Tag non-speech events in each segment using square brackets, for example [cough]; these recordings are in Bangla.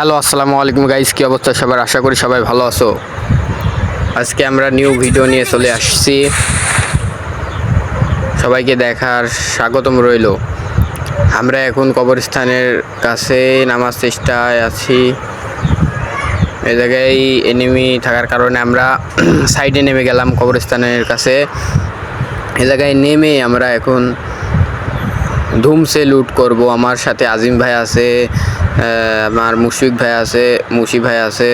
হ্যালো, আসসালামু আলাইকুম গাইস, কি অবস্থা সবার? আশা করি সবাই ভালো আছো। আজকে আমরা নিউ ভিডিও নিয়ে চলে আসছি। সবাইকে দেখার স্বাগতম রইল। আমরা এখন কবরস্থানের কাছে নামাজ চেষ্টায় আছি। এ জায়গায় এনিমি থাকার কারণে আমরা [clears throat] সাইডে নেমে গেলাম কবরস্থানের কাছে। এ জায়গায় নেমে আমরা এখন ধুমসে লুট করব। আমার সাথে আজিম ভাই আছে আমার মুশফিক ভাই আছে, মুশি ভাই আছে।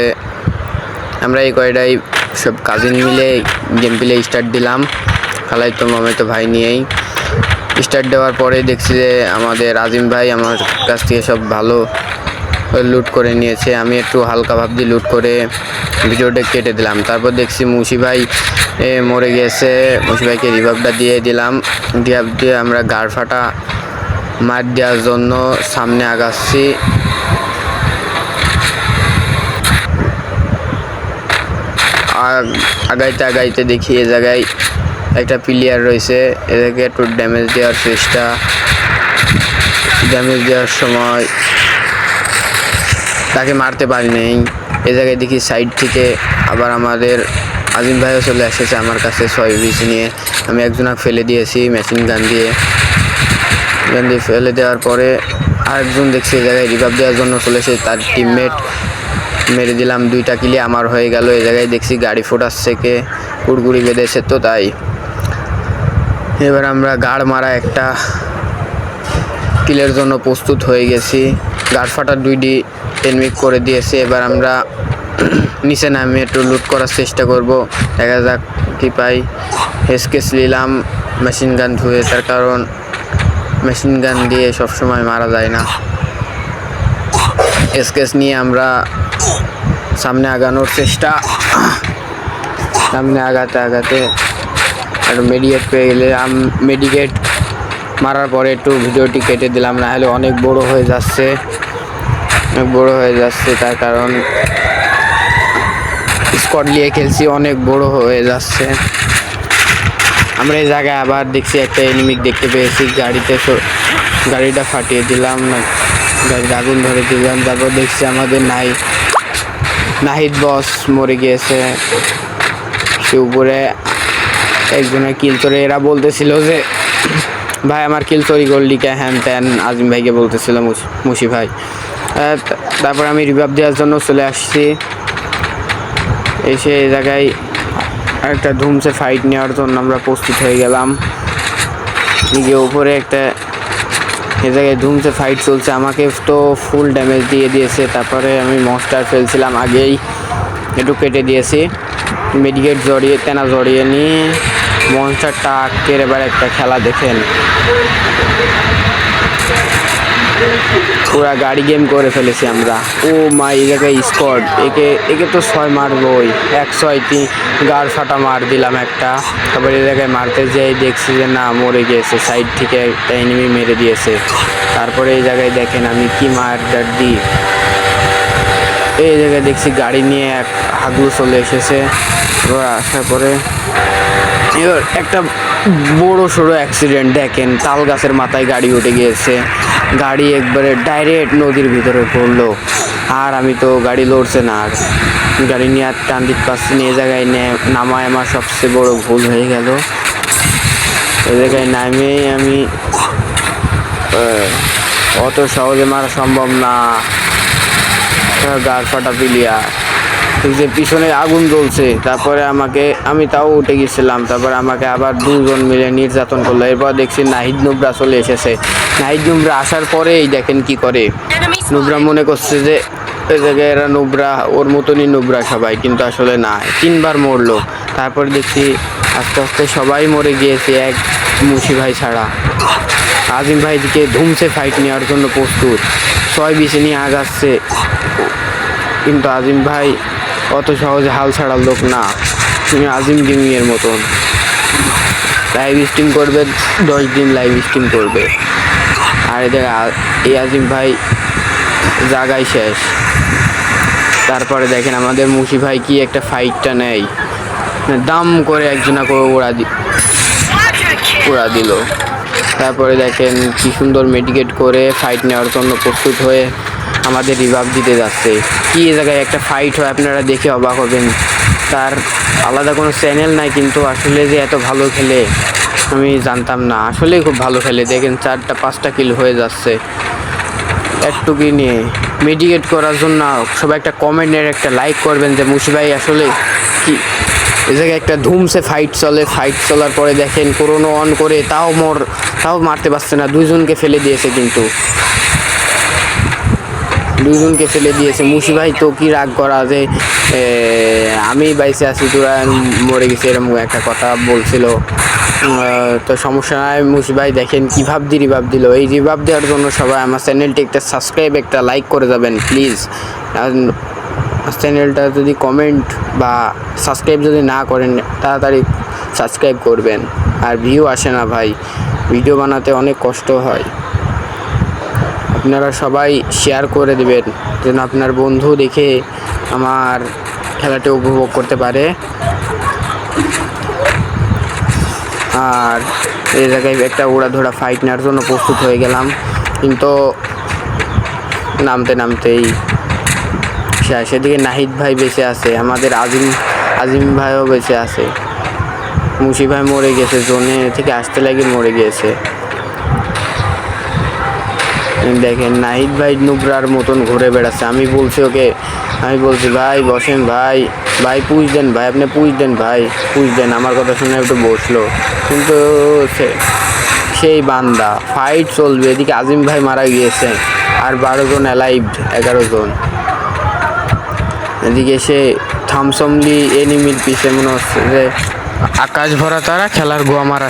আমরা এই কয়টাই সব কাজিন মিলে গেম প্লে স্টার্ট দিলাম। খালাই তো, মামে তো ভাই নিয়েই। স্টার্ট দেওয়ার পরে দেখছি যে আমাদের আজিম ভাই আমার কাছ থেকে সব ভালো লুট করে নিয়েছে। আমি একটু হালকা ভাবছি লুট করে ভিডিওটা কেটে দিলাম। তারপর দেখছি মুশি ভাই এ, মরে গেছে। মুশি ভাইকে রিভাবটা দিয়ে দিলাম। রিভাব দিয়ে আমরা গাড় ফাটা মার দেওয়ার জন্য সামনে আগাচ্ছি। আগ- আগাইতে আগাইতে দেখি এ জায়গায় একটা প্লেয়ার রয়েছে। এদেরকে একটু ড্যামেজ দেওয়ার চেষ্টা। ড্যামেজ দেওয়ার সময় তাকে মারতে পারি নাই। এ জায়গায় দেখি সাইড থেকে আবার আমাদের আজিম ভাইও চলে এসেছে আমার কাছে ছয় বিশ নিয়ে। আমি একজনকে ফেলে দিয়েছি মেশিন গান দিয়ে। গান দিয়ে ফেলে দেওয়ার পরে আরেকজন দেখছি এ জায়গায় রিভাব দেওয়ার জন্য চলে এসে তার টিমমেট মেরে দিলাম, দুইটা কিলি আমার হয়ে গেল এই জায়গায় দেখছি গাড়ি ফোটাচ্ছে কে কুড়গুড়ি বেঁধেছে তো তাই। এবার আমরা গাড় মারা একটা কিলের জন্য প্রস্তুত হয়ে গেছি। গাড় ফাটার দুইটি টেনমিক করে দিয়েছে। এবার আমরা [clears throat] নিচে নামিয়ে একটু লুট করার চেষ্টা করব। দেখা যাক কি পাই। হেসকেস নিলাম মেশিন গান ধুয়ে, তার কারণ মেশিন গান দিয়ে সবসময় মারা যায় না। স্কেচ নিয়ে আমরা সামনে আগানোর চেষ্টা। সামনে আগাতে আগাতে আর মেডিকেট পেয়ে গেলে মেডিকেট মারার পরে একটু ভিডিওটি কেটে দিলাম না হলে অনেক বড় হয়ে যাচ্ছে। অনেক বড় হয়ে যাচ্ছে, তার কারণ স্কট নিয়ে খেলছি, অনেক বড় হয়ে যাচ্ছে। আমরা এই জায়গায় আবার দেখছি, একটা এনিমিক দেখতে পেয়েছি, গাড়িতে গাড়িটা ফাটিয়ে দিলাম, না, গাড়ির আগুন ধরে দিলাম। তারপর দেখছি আমাদের নাই, নাহিদ বস মরে গিয়েছে। সে উপরে একজনের কিল চরে এরা বলতেছিল যে ভাই, আমার কিল চুরি করলি কে? হ্যান ত্যান, আজিম ভাইকে বলতেছিল মুশি ভাই। তারপর আমি রিভাব দেওয়ার জন্য চলে আসছি। এসে এই জায়গায় একটা ধুমসে ফাইট নেওয়ার জন্য আমরা প্রস্তুত হয়ে গেলাম। গিয়ে উপরে একটা এ জায়গায় ধুমসে ফাইট চলছে। আমাকে তো ফুল ড্যামেজ দিয়ে দিয়েছে। তারপরে আমি মস্টার ফেলছিলাম আগেই। একটু কেটে দিয়েছি। মেডিকেট জড়িয়ে, তেনা জড়িয়ে নিয়ে মনস্টারটা এবার একটা খেলা দেখেন। পুরা গাড়ি গেম করে ফেলেছি আমরা। ও মা জায়গায় স্কট একে একে তো ছয় মারবই, এক ছয় তিন গাড় ফাটা মার দিলাম একটা। তারপর জায়গায় মারতে যেয়ে দেখছি যে না, মরে গিয়েছে, সাইড থেকে একটা এনিমি মেরে দিয়েছে। তারপরে এই জায়গায় দেখেন আমি কি মারটার দিই। এই জায়গায় দেখছি গাড়ি নিয়ে এক হাগলু চলে এসেছে। আসার পরে এবার একটা বড় সড়ো অ্যাক্সিডেন্ট দেখেন, তাল গাছের মাথায় গাড়ি উঠে গিয়েছে। গাড়ি একবারে ডাইরেক্ট নদীর ভিতরে পড়ল। আর আমি তো গাড়ি লড়ছে না, আর গাড়ি নিয়ে আর টান দিতে পারছি না এই জায়গায় নামায় আমার সবচেয়ে বড় ভুল হয়ে গেল। এ জায়গায় নামেই আমি অত সহজে মারা সম্ভব না। গাড় ফাটা পিলিয়া। যে পিছনে আগুন জ্বলছে, তারপরে আমাকে, আমি তাও উঠে গেছিলাম, তারপরে আমাকে আবার দুজন মিলে নির্যাতন করল। এরপর দেখছি নাহিদ নুবরা চলে এসেছে। নাহিদ নুবরা আসার পরেই দেখেন কি করে। নুবরা মনে করছে যে, এই জায়গায় এরা নুবরা, ওর মতনই নুবরা সবাই, কিন্তু আসলে না, তিনবার মরলো। তারপর দেখছি আস্তে আস্তে সবাই মরে গিয়েছে এক মুশি ভাই ছাড়া। আজিম ভাই দিকে ধুমছে ফাইট নেওয়ার জন্য প্রস্তুত। ছয় বিছে নিয়ে আগাচ্ছে কিন্তু আজিম ভাই অত সহজে হাল ছাড়ার লোক না। তুমি আজিম গেমিংয়ের মতন। লাইভ স্ট্রিম করবে, দশ দিন লাইভ স্ট্রিম করবে। আর এদের এই আজিম ভাই জাগাই শেষ। তারপরে দেখেন আমাদের মুশি ভাই কি একটা ফাইটটা নেয়। দাম করে একজনা করে ওরা দি ওরা দিল। তারপরে দেখেন কি সুন্দর মেডিকেট করে ফাইট নেওয়ার জন্য প্রস্তুত হয়ে আমাদের রিভাব দিতে যাচ্ছে। কি এ জায়গায় একটা ফাইট হয় আপনারা দেখে অবাক হবেন। তার আলাদা কোনো চ্যানেল নাই কিন্তু আসলে যে এত ভালো খেলে, আমি জানতাম না। আসলেই খুব ভালো খেলে। দেখেন চারটা, পাঁচটা কিল হয়ে যাচ্ছে। একটু কি নিয়ে মেডিকেট করার জন্য সবাই একটা কমেন্টের একটা লাইক করবেন যে মুশি ভাই, আসলে কি এ জায়গায় একটা ধুমসে ফাইট চলে। ফাইট চলার পরে দেখেন করোনা অন করে তাও মোর, তাও মারতে পারছে না। দুইজনকে ফেলে দিয়েছে কিন্তু। দুইজনকে ফেলে দিয়েছে। মুশি ভাই, তো কি রাগ করা যে আমি বাইসে আছি, তোরা মরে গেছে, এরকম একটা কথা বলছিল। তো সমস্যা নাই, মুশি ভাই দেখেন কি দি রিভাব দিল এই রিভাব দেওয়ার জন্য সবাই আমার চ্যানেলটি একটা সাবস্ক্রাইব, একটা লাইক করে যাবেন, প্লিজ। চ্যানেলটা যদি কমেন্ট বা সাবস্ক্রাইব যদি না করেন, তাড়াতাড়ি সাবস্ক্রাইব করবেন। আর ভিউ আসে না ভাই, ভিডিও বানাতে অনেক কষ্ট হয়। আপনারা সবাই শেয়ার করে দেবেন, যেন আপনার বন্ধু দেখে আমার খেলাটি উপভোগ করতে পারে। আর এই জায়গায় একটা উড়াধরা ফাইট নেওয়ার জন্য প্রস্তুত হয়ে গেলাম। কিন্তু নামতে নামতেই সেদিকে নাহিদ ভাই বেঁচে আছে, আমাদের আজিম আজিম ভাইও বেঁচে আছে। মুশি ভাই মরে গেছে, জোনে থেকে আসতে লাগে মরে গিয়েছে। দেখেন, নাহিদ ভাই নুবরার মতন ঘুরে বেড়াচ্ছে। আমি বলছি, ওকে। আমি বলছি, ভাই, বসেন ভাই। ভাই, পুষ দেন ভাই, আপনি পুষ দেন ভাই। পুষ দেন, আমার কথা শুনে একটু বসল। কিন্তু সেই বান্দা ফাইট চলবে। এদিকে আজিম ভাই মারা গিয়েছে আর বারো জন অ্যালাইভ এগারো জন। এদিকে সে থামসমলি এনিমির পিছে মনে হচ্ছে যে, আকাশ ভরা তারা খেলার গোয়া মারা